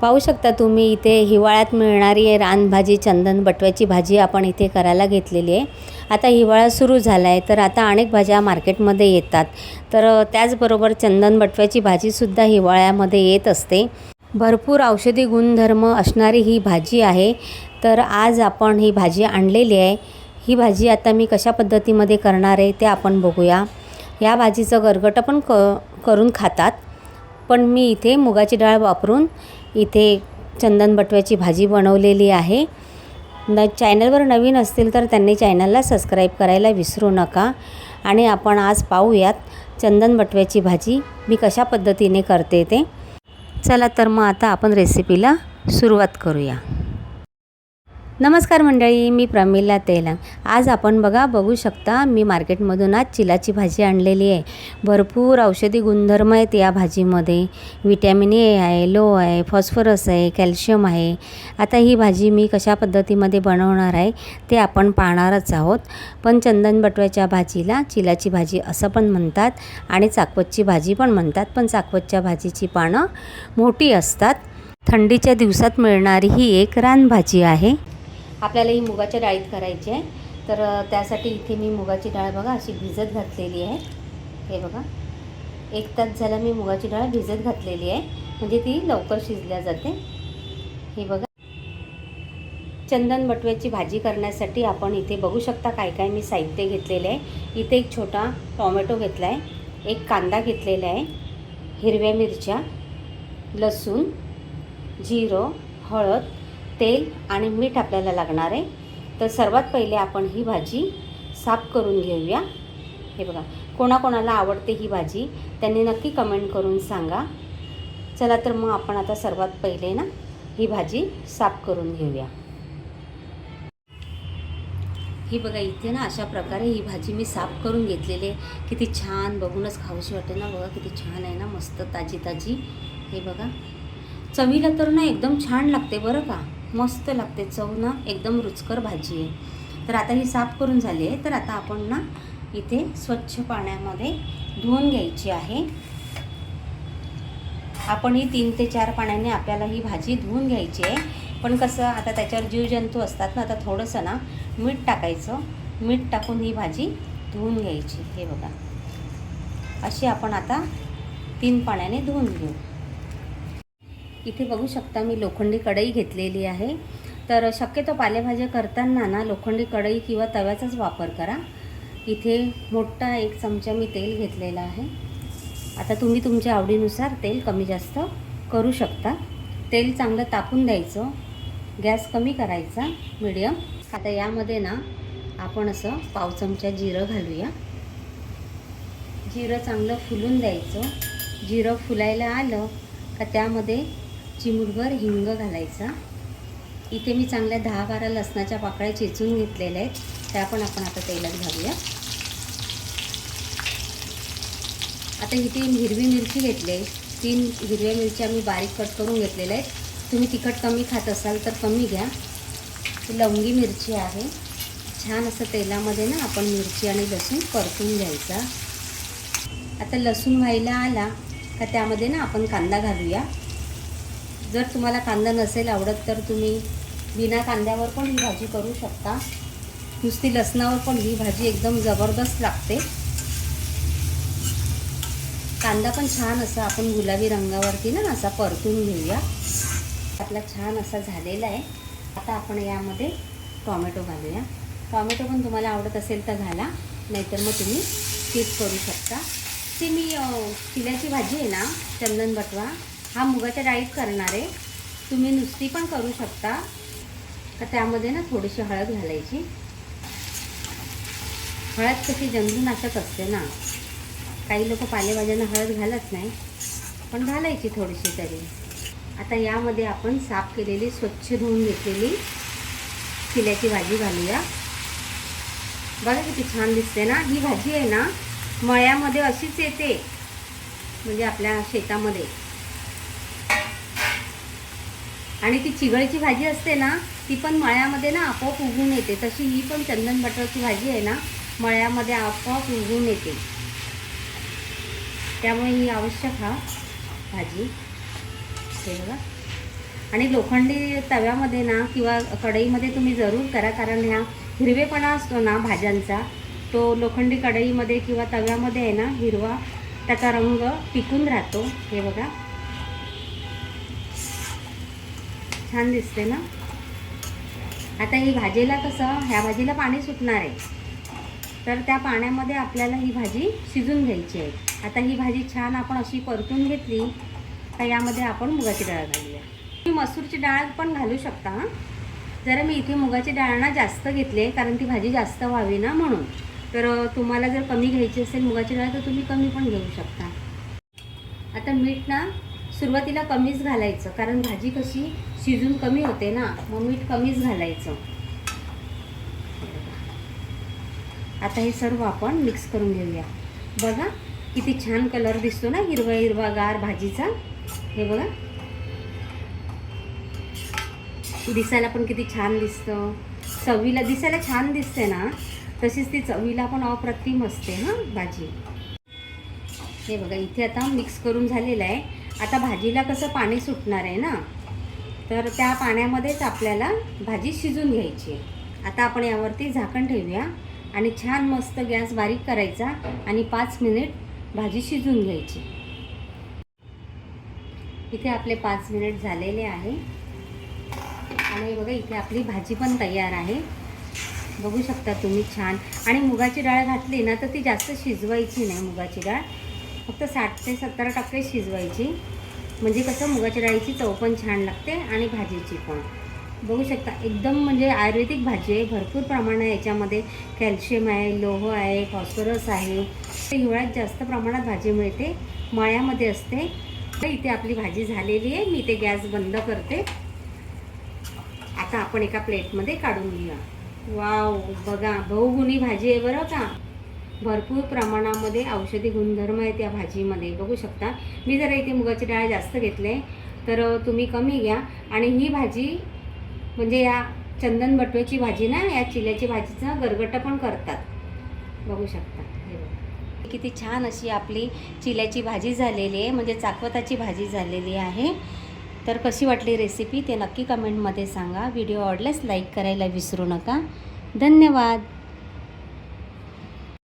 पाहू शकता तुम्ही इथे हिवाळ्यात मिळणारी रानभाजी चंदन बटव्याची भाजी आपण इथे करायला घेतलेली आहे. आता हिवाळा सुरू झाला आहे तर आता अनेक भाज्या मार्केटमध्ये येतात. तर त्याचबरोबर चंदन बटव्याची भाजीसुद्धा हिवाळ्यामध्ये येत असते. भरपूर औषधी गुणधर्म असणारी ही भाजी आहे. तर आज आपण ही भाजी आणलेली आहे. ही भाजी आता मी कशा पद्धतीमध्ये करणार आहे ते आपण बघूया. या भाजीचं गरगटं पण क करून खातात. पण मी इथे मुगाची डाळ वापरून इथे चंदन बटव्याची भाजी बनवलेली आहे. न चॅनलवर नवीन असतील तर त्यांनी चॅनलला सबस्क्राईब करायला विसरू नका आणि आपण आज पाहूयात चंदन बटव्याची भाजी मी कशा पद्धतीने करते ते. चला तर मग आता आपण रेसिपीला सुरुवात करूया. नमस्कार मंडळी मी प्रमिला तेलंग. आज आपण बघा बघू शकता मी मार्केटमधून आज चिलाची भाजी आणलेली आहे. भरपूर औषधी गुणधर्म आहेत या भाजीमध्ये. विटॅमिन ए आहे लो आहे फॉस्फरस आहे कॅल्शियम आहे. आता ही भाजी मी कशा पद्धतीमध्ये बनवणार आहे ते आपण पाहणारच आहोत. पण चंदन बटव्याच्या भाजीला चिलाची भाजी असं पण म्हणतात आणि चाकवतची भाजी पण म्हणतात. पण चाकवतच्या भाजीची पानं मोठी असतात. थंडीच्या दिवसात मिळणारी ही एक रानभाजी आहे. आपल्याला ही मुगाच्या डाळीत करायची आहे. तर त्यासाठी इथे मी मुगाची डाळ बघा अशी भिजत घातलेली आहे. हे बघा. एक तास झाला मी मुगाची डाळ भिजत घातलेली आहे. म्हणजे ती लवकर शिजल्या जाते. हे बघा. चंदन बटव्याची भाजी करण्यासाठी आपण इथे बघू शकता काय काय मी साहित्य घेतलेले आहे. इथे एक छोटा टॉमॅटो घेतला आहे एक कांदा घेतलेला आहे. हिरव्या मिरच्या लसूण जिरं हळद तेल आणि मीठ आपल्याला लागणार आहे. तर सर्वात पहिले आपण ही भाजी साफ करून घेऊया. हे बघा कोणाकोणाला आवडते ही भाजी त्यांनी नक्की कमेंट करून सांगा. चला तर मग आपण आता सर्वात पहिले ना ही भाजी साफ करून घेऊया. ही बघा इथे ना अशा प्रकारे ही भाजी मी साफ करून घेतलेली आहे. किती छान बघूनच खाऊशी वाटते ना बघा किती छान आहे ना मस्त ताजी ताजी हे बघा. चवीला तर ना एकदम छान लागते बरं का? मस्त लागते. चव ना एकदम रुचकर भाजी आहे. तर आता ही साफ करून झाली आहे. तर आता आपण ना इथे स्वच्छ पाण्यामध्ये धुवून घ्यायची आहे. आपण ही तीन ते चार पाण्याने आपल्याला ही भाजी धुवून घ्यायची आहे. पण कसं आता त्याच्यावर जीवजंतू असतात ना आता थोडंसं ना मीठ टाकायचं. मीठ टाकून ही भाजी धुवून घ्यायची. हे बघा. अशी आपण आता तीन पाण्याने धुवून घेऊ. इथे बघू शकता मी लोखंडी कढई घेतलेली आहे. तर शक्यतो पालेभाज्या करताना ना लोखंडी कढई किंवा तव्याचाच वापर करा. इथे मोठा एक चमचा मी तेल घेतलेला आहे. आता तुम्ही तुमच्या आवडीनुसार तेल कमी जास्त करू शकता. तेल चांगलं तापून द्यायचं. गॅस कमी करायचा. मिडियम. आता यामध्ये ना आपण असं पाव चमचा जिरं घालूया. जिरं चांगलं फुलून द्यायचं. जिरं फुलायला आलं का त्यामध्ये चिमूटभर हिंग घालायचा. इथे मी चांगल्या दहा बारा लसणाच्या पाकळ्या चेचून घेतलेल्या आहेत. त्या पण आपण आता तेलात घालूया. आता इथे हिरवी मिरची घेतली. तीन हिरव्या मिरच्या मी बारीक कट करून घेतलेल्या आहेत. तुम्ही तिखट कमी खात असाल तर कमी घ्या. लवंगी मिरची आहे. छान असं तेलामध्ये ना आपण मिरची आणि लसूण परतून घ्यायचा. आता लसूण व्हायला आला का त्यामध्ये ना आपण कांदा घालूया. जर तुम्हाला कांदा नसेल आवडत तर तुम्ही बिना कांद्यावर पण ही भाजी करू शकता. नुसती लसणावर पण ही भाजी एकदम जबरदस्त लागते. कांदा पण छान असा आपण गुलाबी रंगावरती ना असा परतून घेऊया. आपला छान असा झालेला आहे. आता आपण यामध्ये टॉमॅटो घालूया. टॉमॅटो पण तुम्हाला आवडत असेल तर घाला नाहीतर मग तुम्ही स्किप करू शकता. ती मी किल्याची भाजी आहे ना चंदन बटवा हा मुगाच्या डाळीत करणार आहे. तुम्ही नुसती पण करू शकता. तर त्यामध्ये ना थोडीशी हळद घालायची. हळद कशी जंतुनाशक असते ना. काही लोक पालेभाज्यांना हळद घालत नाही. पण घालायची थोडीशी तरी. आता यामध्ये आपण साफ केलेली स्वच्छ धुवून घेतलेली चिल्याची भाजी घालूया. बघा किती छान दिसते ना. ही भाजी आहे ना मळ्यामध्ये अशीच येते. म्हणजे आपल्या शेतामध्ये. आणि ती चिगळीची भाजी असते ना ती पण मळ्यामध्ये ना आपोआप उगून येते. तशी ही पण चंदन बटरची भाजी आहे ना मळ्यामध्ये आपोआप उगून येते. त्यामुळे ही आवश्यक हा भाजी. हे बघा. आणि लोखंडी तव्यामध्ये ना किंवा कढईमध्ये तुम्ही जरूर करा कारण ह्या हिरवेपणा असतो ना भाज्यांचा तो लोखंडी कढईमध्ये किंवा तव्यामध्ये आहे ना हिरवा त्याचा रंग टिकून राहतो. हे बघा. छान दिसते ना? आता ही भाजीला कसं ह्या भाजीला पाणी सुटणार आहे. तर त्या पाण्यामध्ये आपल्याला ही भाजी शिजून घ्यायची आहे. आता ही भाजी छान आपण अशी परतून घेतली तर यामध्ये आपण मुगाची डाळ घालूया. तुम्ही मसूरची डाळ पण घालू शकता हां. जरा मी इथे मुगाची डाळ ना जास्त घेतली आहे कारण ती भाजी जास्त व्हावी ना म्हणून. तर तुम्हाला जर कमी घ्यायची असेल मुगाची डाळ तर तुम्ही कमी पण घेऊ शकता. आता मीठ ना सुरुवातीला कमीच घालायचं कारण भाजी कशी शिजून कमी होते ना मग मीठ कमीच घालायचं. आता हे सर्व आपण मिक्स करून घेऊया. बघा किती छान कलर दिसतो ना हिरवा हिरवागार भाजीचा. हे बघा. दिसायला पण किती छान दिसतं. चवीला दिसायला छान दिसते ना तशीच ती चवीला पण अप्रतिम असते हां भाजी. हे बघा इथे आता मिक्स करून झालेलं आहे. आता भाजीला कसं पाणी सुटणार आहे ना? तर त्या पाण्यामध्येच आपल्याला भाजी शिजून घ्यायची आहे. आता आपण यावरती झाकण ठेवूया आणि छान मस्त गॅस बारीक करायचा आणि पाच मिनिट भाजी शिजून घ्यायची. इथे आपले पाच मिनिट झालेले आहे. आणि बघा इथे आपली भाजी पण तयार आहे. बघू शकता तुम्ही छान. आणि मुगाची डाळ घातली ना तर ती जास्त शिजवायची नाही मुगाची डाळ. फक्त साठ ते सत्तर टक्के शिजवायची. म्हणजे कसं मुगाच्या डाळीची चव पण छान लागते आणि भाजीची पण. बघू शकता एकदम म्हणजे आयुर्वेदिक भाजी आहे. भरपूर प्रमाण आहे याच्यामध्ये. कॅल्शियम आहे लोह आहे फॉस्फरस आहे. ते हिवाळ्यात जास्त प्रमाणात भाजी मिळते. मळ्यामध्ये असते. तर इथे आपली भाजी झालेली आहे. मी ते गॅस बंद करते. आता आपण एका प्लेटमध्ये काढून घेऊया. वाव बघा बहुगुणी भाजी आहे बरं का. भरपूर प्रमाणामध्ये औषधी गुणधर्म आहेत या भाजीमध्ये. बघू शकता. मी जरा इथे मुगाची डाळ जास्त घेतले तर तुम्ही कमी घ्या. आणि ही भाजी म्हणजे या चंदन बटव्याची भाजी ना या चिल्याची भाजीचं गरगट पण करतात. बघू शकता. हे किती छान अशी आपली चिल्याची भाजी झालेली आहे. म्हणजे चाकवताची भाजी झालेली आहे. तर कशी वाटली रेसिपी ते नक्की कमेंटमध्ये सांगा. व्हिडिओ आवडल्यास लाईक करायला विसरू नका. धन्यवाद.